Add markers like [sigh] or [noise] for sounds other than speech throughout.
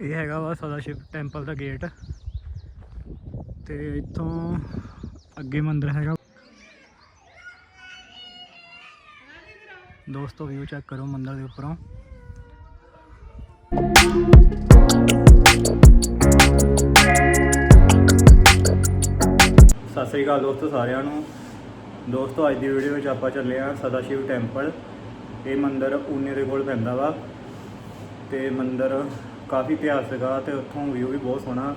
ਇਹ ਹੈਗਾ ਵਾ ਸਦਾ ਸ਼ਿਵ ਟੈਂਪਲ ਦਾ ਗੇਟ। ਤੇ ਇੱਥੋਂ ਅੱਗੇ ਮੰਦਿਰ ਹੈਗਾ। ਦੋਸਤੋ ਵਿਊ ਚੈੱਕ ਕਰੋ ਮੰਦਿਰ ਦੇ ਉੱਪਰੋਂ। ਸਤਿ ਸ੍ਰੀ ਅਕਾਲ ਦੋਸਤੋ ਸਾਰਿਆਂ ਨੂੰ। ਦੋਸਤੋ, ਅੱਜ ਦੀ ਵੀਡੀਓ ਵਿੱਚ ਆਪਾਂ ਚੱਲੇ ਆ ਸਦਾ ਸ਼ਿਵ ਟੈਂਪਲ। ਇਹ ਮੰਦਿਰ ਊਨੇ ਦੇ ਕੋਲ ਪੈਂਦਾ ਵਾ। ਤੇ ਮੰਦਿਰ ਕਾਫੀ ਇਤਿਹਾਸਕ ਆ ਤੇ ਉੱਥੋਂ ਵਿਊ ਵੀ ਬਹੁਤ ਸੋਹਣਾ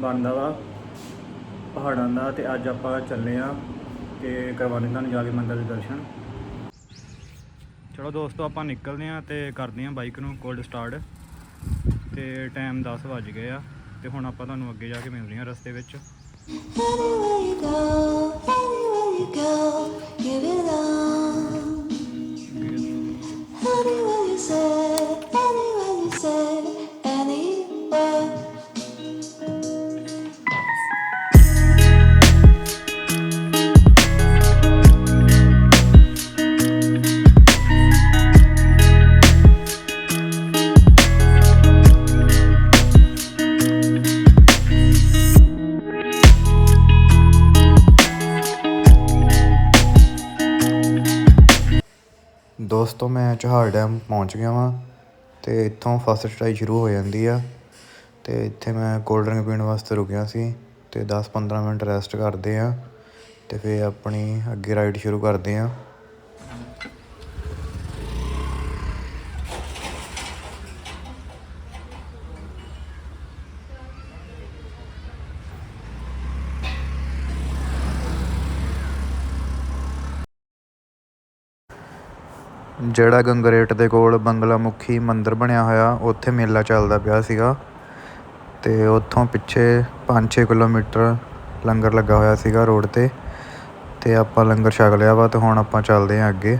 ਬਣਦਾ ਵਾ ਪਹਾੜਾਂ ਦਾ ਤੇ ਅੱਜ ਆਪਾਂ ਚੱਲੇ ਆ ਤੇ ਕਰਵਾਉਣੇ ਤੁਹਾਨੂੰ ਜਾ ਕੇ ਮੰਦਿਰ ਦੇ ਦਰਸ਼ਨ। ਚਲੋ ਦੋਸਤੋ ਆਪਾਂ ਨਿਕਲਦੇ ਆ ਤੇ ਕਰਦੇ ਆ ਬਾਈਕ ਨੂੰ ਕੋਲਡ ਸਟਾਰਟ ਤੇ ਟਾਈਮ 10 ਵੱਜ ਗਏ ਆ ਤੇ ਹੁਣ ਆਪਾਂ ਤੁਹਾਨੂੰ ਅੱਗੇ ਜਾ ਕੇ ਮਿਲਦੇ ਆ ਰਸਤੇ ਵਿੱਚ। ਦੋਸਤੋ ਮੈਂ ਚੌਹਾਰ ਡੈਮ ਪਹੁੰਚ ਗਿਆ ਵਾਂ ਤੇ ਇੱਥੋਂ ਫਸਟ ਚੜਾਈ ਸ਼ੁਰੂ ਹੋ ਜਾਂਦੀ ਆ ਤੇ ਇੱਥੇ ਮੈਂ ਕੋਲਡ ਡਰਿੰਕ ਪੀਣ ਵਾਸਤੇ ਰੁਕਿਆ ਸੀ ਤੇ 10-15 ਮਿੰਟ ਰੈਸਟ ਕਰਦੇ ਆ ਤੇ ਫਿਰ ਆਪਣੀ ਅੱਗੇ ਰਾਈਡ ਸ਼ੁਰੂ ਕਰਦੇ ਆ। ਜਿਹੜਾ ਗੰਗਰੇਟ ਦੇ ਕੋਲ ਬੰਗਲਾ ਮੁਖੀ ਮੰਦਿਰ ਬਣਿਆ ਹੋਇਆ, ਉੱਥੇ ਮੇਲਾ ਚੱਲਦਾ ਪਿਆ ਸੀਗਾ। ਤੇ ਉੱਥੋਂ ਪਿੱਛੇ 5-6 ਕਿਲੋਮੀਟਰ ਲੰਗਰ ਲੱਗਾ ਹੋਇਆ ਸੀਗਾ ਰੋਡ ਤੇ। ਤੇ ਆਪਾਂ ਲੰਗਰ ਛਕ ਲਿਆ ਵਾ ਤੇ ਹੁਣ ਆਪਾਂ ਚੱਲਦੇ ਆਂ ਅੱਗੇ।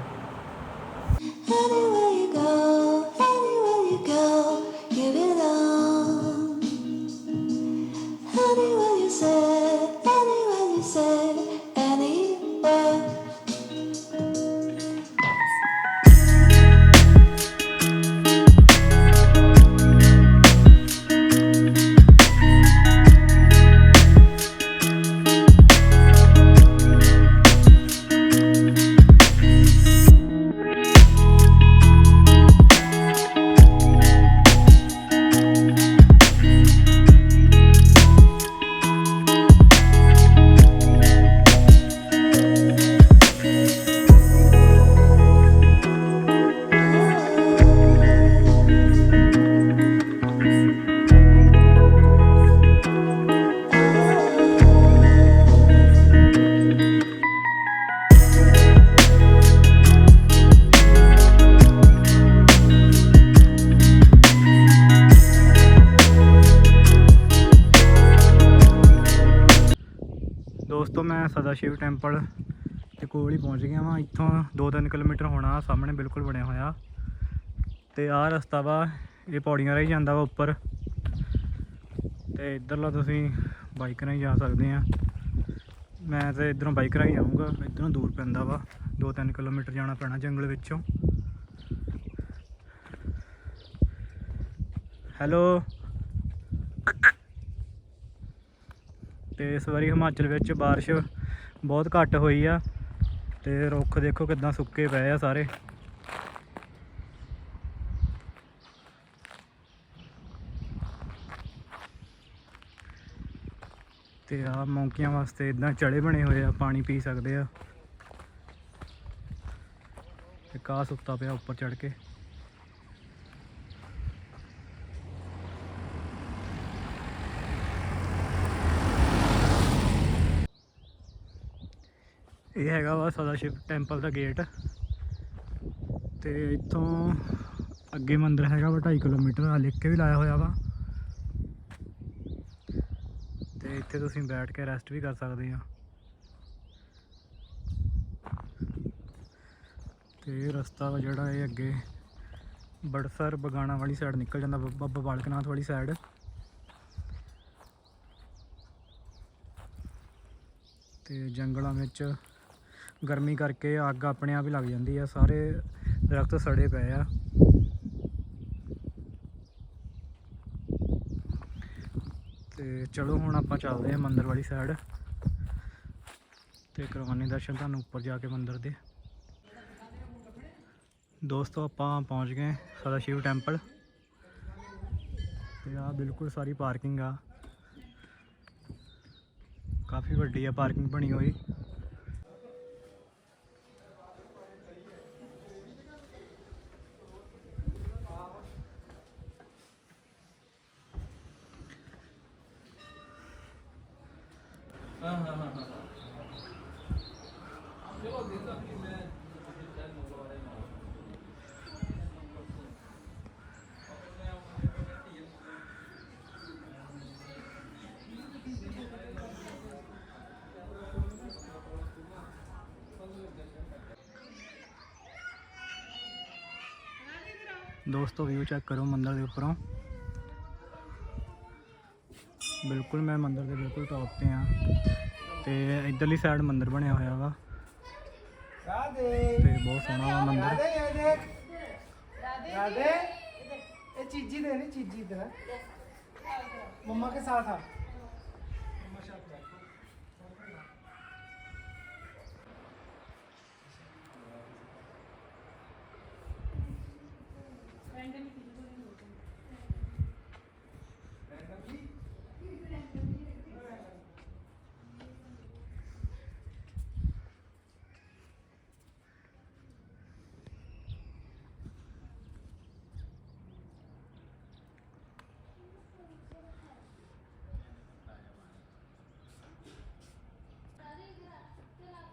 ਮੈਂ ਸਦਾ ਸ਼ਿਵ ਟੈਂਪਲ ਦੇ ਕੋਲ ਹੀ ਪਹੁੰਚ ਗਿਆ ਵਾਂ। ਇੱਥੋਂ 2-3 ਕਿਲੋਮੀਟਰ ਹੋਣਾ ਸਾਹਮਣੇ ਬਿਲਕੁਲ ਬਣਿਆ ਹੋਇਆ। ਤੇ ਆਹ ਰਸਤਾ ਵਾ, ਇਹ ਪੌੜੀਆਂ ਰਾਹੀਂ ਜਾਂਦਾ ਵਾ ਉੱਪਰ। ਤੇ ਇੱਧਰਲਾ ਤੁਸੀਂ ਬਾਈਕ ਰਾਹੀਂ ਜਾ ਸਕਦੇ ਆ। ਮੈਂ ਤੇ ਇਧਰੋਂ ਬਾਈਕ ਰਾਹੀਂ ਆਉਂਗਾ ਇਧਰੋਂ ਦੂਰ ਪੈਂਦਾ ਵਾ। 2-3 ਕਿਲੋਮੀਟਰ ਜਾਣਾ ਪੈਣਾ ਜੰਗਲ ਵਿੱਚੋਂ। ਹੈਲੋ? ਤੇ ਇਸ ਵਾਰੀ ਹਿਮਾਚਲ ਵਿੱਚ ਬਾਰਿਸ਼ ਬਹੁਤ ਘੱਟ ਹੋਈ ਆ ਤੇ ਰੁੱਖ ਦੇਖੋ ਕਿੱਦਾਂ ਸੁੱਕੇ ਪਏ ਆ ਸਾਰੇ। ਤੇ ਆ ਮੌਂਕੀਆਂ ਵਾਸਤੇ ਇਦਾਂ ਚੜੇ ਬਣੇ ਹੋਏ ਆ, ਪਾਣੀ ਪੀ ਸਕਦੇ ਆ। ਤੇ ਕਾ ਸੁੱਤਾ ਪਿਆ ਉੱਪਰ ਚੜ ਕੇ। ਹੈਗਾ ਵਾ ਸਦਾ ਸ਼ਿਵ ਟੈਂਪਲ ਦਾ ਗੇਟ। ਤੇ ਇੱਥੋਂ ਅੱਗੇ ਮੰਦਿਰ ਹੈਗਾ ਵਾ 2.5 ਕਿਲੋਮੀਟਰ ਆ ਲਿਖ ਕੇ ਵੀ ਲਾਇਆ ਹੋਇਆ ਵਾ। ਤੇ ਇੱਥੇ ਤੁਸੀਂ ਬੈਠ ਕੇ ਰੈਸਟ ਵੀ ਕਰ ਸਕਦੇ ਆ। ਤੇ ਰਸਤਾ ਵਾ ਜਿਹੜਾ ਇਹ ਅੱਗੇ ਬੜਸਰ ਬਗਾਣਾ ਵਾਲੀ ਸਾਈਡ ਨਿਕਲ ਜਾਂਦਾ, ਬ- ਬਾਬਾ ਬਾਲਕਨਾਥ ਵਾਲੀ ਸਾਈਡ ਤੇ ਜੰਗਲਾਂ ਵਿੱਚ ਗਰਮੀ ਕਰਕੇ ਅੱਗ ਆਪਣੇ ਆਪ ਹੀ ਲੱਗ ਜਾਂਦੀ ਆ, ਸਾਰੇ ਦਰਖਤ ਸੜੇ ਪਏ ਆ। ਤੇ ਚਲੋ ਹੁਣ ਆਪਾਂ ਚੱਲਦੇ ਹਾਂ ਮੰਦਰ ਵਾਲੀ ਸਾਈਡ ਤੇ ਕਰਵਾਨੇ ਦਰਸ਼ਨ ਤੁਹਾਨੂੰ ਉੱਪਰ ਜਾ ਕੇ ਮੰਦਰ ਦੇ। ਦੋਸਤੋ, ਆਪਾਂ ਪਹੁੰਚ ਗਏ ਸਦਾ ਸ਼ਿਵ ਟੈਂਪਲ ਤੇ ਆ ਬਿਲਕੁਲ ਸਾਰੀ ਪਾਰਕਿੰਗ ਆ। ਕਾਫੀ ਵੱਡੀ ਆ ਪਾਰਕਿੰਗ ਬਣੀ ਹੋਈ। ਦੋਸਤੋ ਵਿਊ ਚੈੱਕ ਕਰੋ ਮੰਦਿਰ ਦੇ ਉੱਪਰੋਂ ਬਿਲਕੁਲ ਮੈਂ ਮੰਦਿਰ ਦੇ ਬਿਲਕੁਲ ਟੌਪ ਤੇ ਆ ਤੇ ਇਧਰਲੀ ਸਾਈਡ ਮੰਦਿਰ ਬਣਿਆ ਹੋਇਆ ਵਾ ਤੇ ਬਹੁਤ ਸੋਹਣਾ ਵਾ ਮੰਦਿਰ राधे ये देख राधे ये चीजी दे रही चीजी इधर मम्मा के साथ आ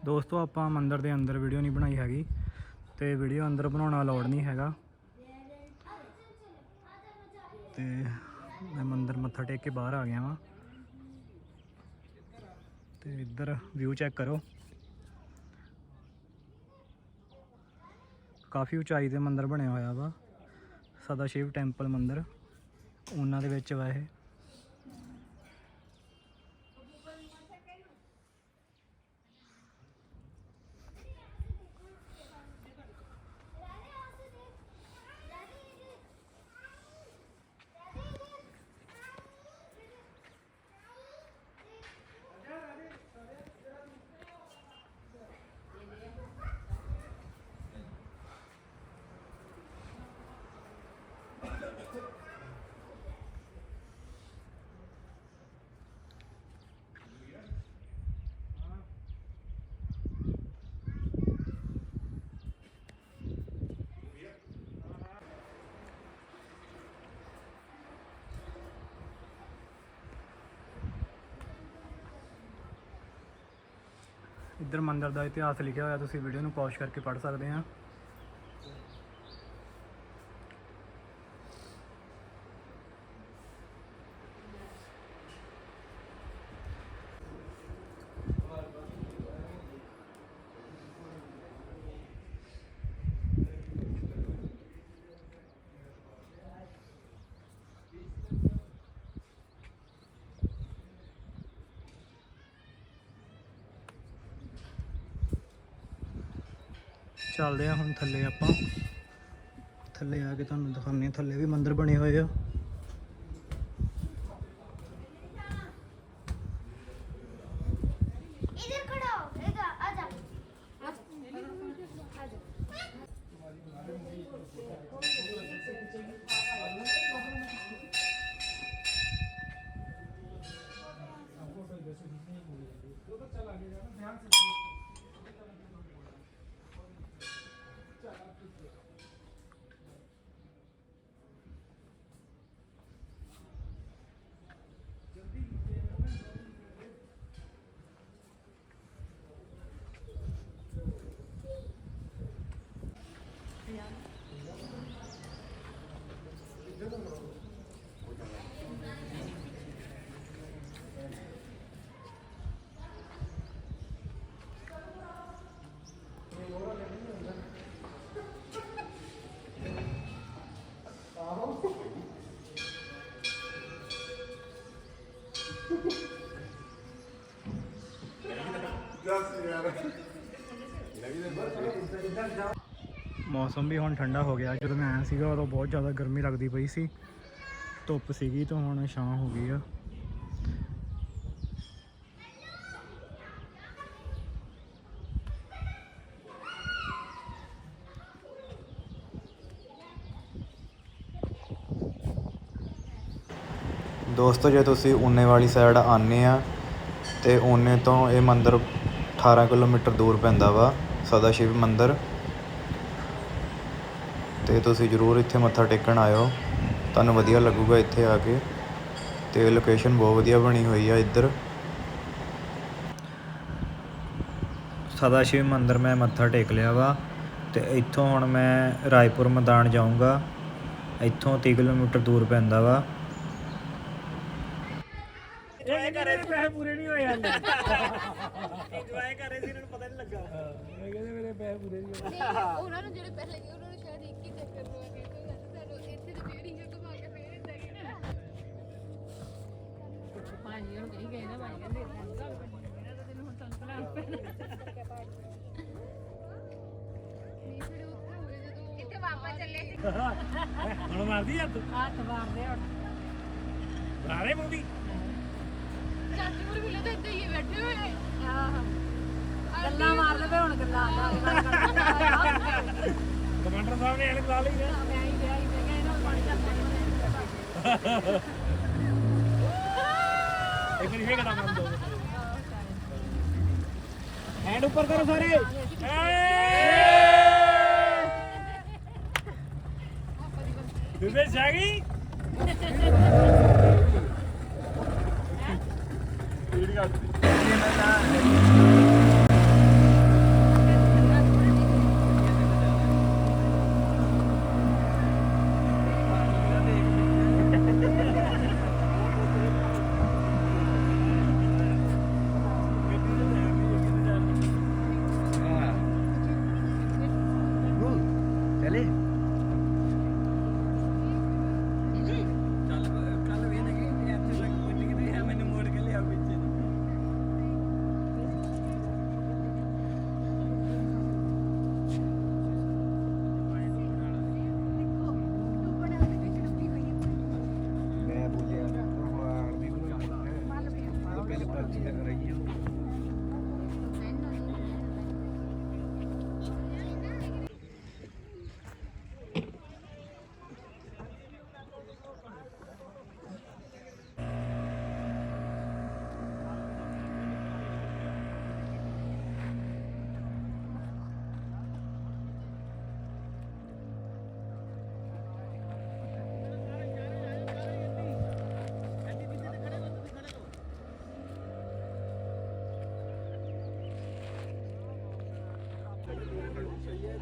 ਦੋਸਤੋ, ਆਪਾਂ ਮੰਦਰ ਦੇ ਅੰਦਰ ਵੀਡੀਓ ਨਹੀਂ ਬਣਾਈ ਹੈਗੀ ਤੇ ਵੀਡੀਓ ਅੰਦਰ ਬਣਾਉਣਾ ਅਲਾਉਡ ਨਹੀਂ ਹੈਗਾ। ਤੇ ਮੈਂ ਮੰਦਰ ਮੱਥਾ ਟੇਕ ਕੇ ਬਾਹਰ ਆ ਗਿਆ ਵਾਂ। ਤੇ ਇੱਧਰ ਵਿਊ ਚੈੱਕ ਕਰੋ। ਕਾਫੀ ਉਚਾਈ ਤੇ ਮੰਦਰ ਬਣਿਆ ਹੋਇਆ ਵਾ। ਸਦਾ ਸ਼ਿਵ ਟੈਂਪਲ ਮੰਦਰ। ਉਹਨਾਂ ਦੇ ਵਿੱਚ ਵਾ ਇਹ। ਇੱਧਰ ਮੰਦਰ ਦਾ ਇਤਿਹਾਸ ਲਿਖਿਆ ਹੋਇਆ ਤੁਸੀਂ ਵੀਡੀਓ ਨੂੰ ਪੌਜ਼ ਕਰਕੇ ਪੜ੍ਹ ਸਕਦੇ ਆ। ਚੱਲਦੇ ਆ ਹੁਣ ਥੱਲੇ ਆਪਾਂ। ਥੱਲੇ ਆ ਕੇ ਤੁਹਾਨੂੰ ਦਿਖਾਉਂਦੇ ਆ, ਥੱਲੇ ਵੀ ਮੰਦਿਰ ਬਣੇ ਹੋਏ ਆ। ਮੌਸਮ ਵੀ ਹੁਣ ਠੰਡਾ ਹੋ ਗਿਆ। ਜਦੋਂ ਮੈਂ ਆਇਆ ਸੀਗਾ, ਉਦੋਂ ਬਹੁਤ ਜ਼ਿਆਦਾ ਗਰਮੀ ਲੱਗਦੀ ਪਈ ਸੀ। ਧੁੱਪ ਸੀਗੀ ਤਾਂ ਹੁਣ ਛਾਂ ਹੋ ਗਈ ਆ। ਦੋਸਤੋ, ਜੇ ਤੁਸੀਂ ਉਨੇ ਵਾਲੀ ਸਾਈਡ ਆਨੇ ਆ, ਤੇ ਉਨੇ ਤੋਂ ਇਹ ਮੰਦਿਰ 18 ਕਿਲੋਮੀਟਰ ਦੂਰ ਪੈਂਦਾ ਵਾ ਸਦਾ ਸ਼ਿਵ ਮੰਦਿਰ। ਤੇ ਤੁਸੀਂ ਜ਼ਰੂਰ ਇੱਥੇ ਮੱਥਾ ਟੇਕਣ ਆਇਓ। ਤੁਹਾਨੂੰ ਵਧੀਆ ਲੱਗੂਗਾ ਇੱਥੇ ਆ ਕੇ। ਤੇ ਲੋਕੇਸ਼ਨ ਬਹੁਤ ਵਧੀਆ ਬਣੀ ਹੋਈ ਆ ਇੱਧਰ। ਸਦਾ ਸ਼ਿਵ ਮੰਦਿਰ ਮੈਂ ਮੱਥਾ ਟੇਕ ਲਿਆ ਵਾ। ਤੇ ਇੱਥੋਂ ਹੁਣ ਮੈਂ ਰਾਏਪੁਰ ਮੈਦਾਨ ਜਾਊਂਗਾ। ਇੱਥੋਂ 30 ਕਿਲੋਮੀਟਰ ਦੂਰ ਪੈਂਦਾ ਵਾ। ਉਹਨਾਂ ਨੂੰ ਜਿਹੜੇ ਪਹਿਲੇ ਗਏ ਉਹਨਾਂ ਨੂੰ ਸ਼ਾਇਦ ਇੱਕ ਕਹੀ ਗਏ ਨਾ ਭਾਜੀ ਕਹਿੰਦੇ ਗੱਲ ਬਣਨੀ ਤਾਂ ਤੈਨੂੰ ਹੁਣ ਤੁਹਾਨੂੰ ਭਲਾ ਨਹੀਂ ਫਿਰ ਉੱਥੇ ਹੋਏ ਜਦੋਂ ਕਿੱਥੇ ਵਾਪਸ ਚੱਲੇ ਸੀ। [laughs] ਹੁਣ ਮਾਰਦੀ ਹੱਥ? ਹੱਥ ਮਾਰਦੇ ਹੁਣ। ਬਰਾਰੇ ਮੁੰਦੀ ਚਾਚੂ ਮੁਰ ਮਿਲੇ ਤਾਂ ਇੱਦਾਂ ਹੀ ਬੈਠੇ ਹੋਏ ਆਹ। ਗੱਲਾਂ ਮਾਰਦੇ ਪਏ ਹੁਣ ਗੱਲਾਂ ਕਮਾਂਡਰ ਸਾਹਿਬ ਨੇ ਐਨਕ ਲਾ ਲਈ ਨਾ ਮੈਂ ਹੀ ਵਿਆਹ ਹੀ ਮੈਂ ਕਿਹਾ ਇਹਨਾਂ ਨੂੰ ਪਾਣੀ ਚੱਲਦਾ [laughs] ਇੱਕ ਦੋ। ਹੈਂਡ ਉੱਪਰ ਕਰੋ ਸਾਰੇ। ਬੀਬੇ ਜਾਗੀ ਮੈਂ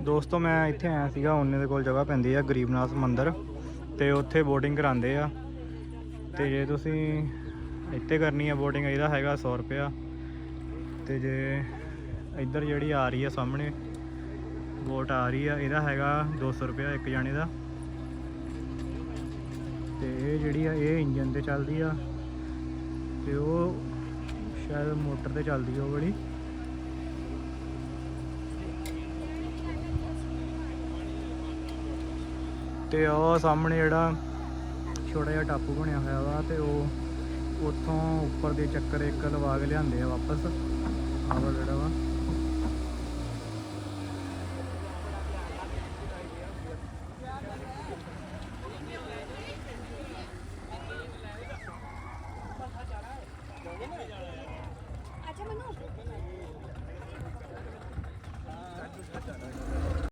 ਦੋਸਤੋ, ਮੈਂ ਇੱਥੇ ਆਇਆ ਸੀਗਾ, ਉਹਨੇ ਦੇ ਕੋਲ ਜਗ੍ਹਾ ਪੈਂਦੀ ਆ, ਗਰੀਬਨਾਥ ਮੰਦਿਰ। ਤੇ ਉੱਥੇ ਬੋਟਿੰਗ ਕਰਾਉਂਦੇ ਆ। ਤੇ ਜੇ ਤੁਸੀਂ ਇੱਥੇ ਕਰਨੀ ਆ ਬੋਟਿੰਗ ਇਹਦਾ ਹੈਗਾ 100 ਰੁਪਿਆ ਤੇ ਜੇ ਇੱਧਰ ਜਿਹੜੀ ਆ ਰਹੀ ਆ ਸਾਹਮਣੇ ਬੋਟ ਆ ਰਹੀ ਆ, ਇਹਦਾ ਹੈਗਾ 200 ਰੁਪਿਆ ਇੱਕ ਜਾਣੇ ਦਾ। ਤੇ ਇਹ ਜਿਹੜੀ ਆ, ਇਹ ਇੰਜਨ ਤੇ ਚੱਲਦੀ ਆ। ਤੇ ਉਹ ਸ਼ਾਇਦ ਮੋਟਰ ਤੇ ਚੱਲਦੀ ਆ ਉਹ ਬੜੀ ਤੇ ਉਹ ਸਾਹਮਣੇ ਜਿਹੜਾ ਛੋਟਾ ਜਿਹਾ ਟਾਪੂ ਬਣਿਆ ਹੋਇਆ ਵਾ ਤੇ ਉਹ ਉੱਥੋਂ ਉੱਪਰ ਦੇ ਚੱਕਰ ਇੱਕ ਲਵਾ ਕੇ ਲਿਆਂਦੇ ਆ ਵਾਪਸ। ਆਹ ਜਿਹੜਾ ਵਾ।